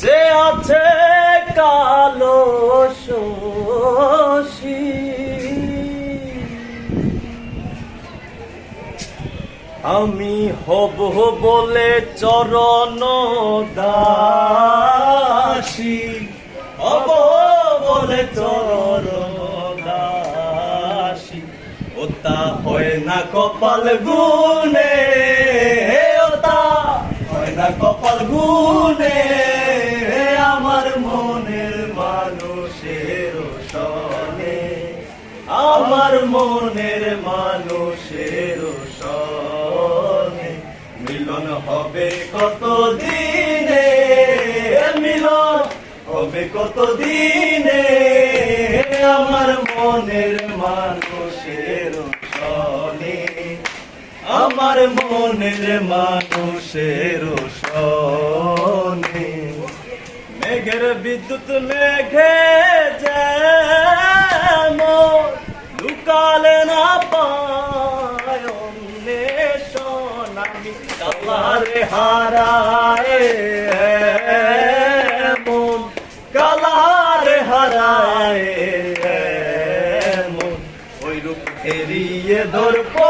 যে আছে কালো আমি হব বলে চরণ দাসী। হব বলে চরণ ওতা হয় না কপাল গুনে ওতা হয় না কপাল গুনে আমার মনের মানুষের সনে আমার মনের মানুষের সনে মিলন হবে কত দিনে মিলন হবে কত দিনে আমার মনের মানুষের আমার মনের মানুষের সনে মেঘের বিদ্যুৎ মেঘে লুকালে না পায় আমি। কালারে হারায় মন কালারে হারায় মন ওই রূপ এড়িয়ে দর্পণে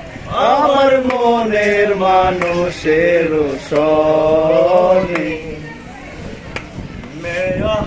আমার মনের মানুষের সে মেয়া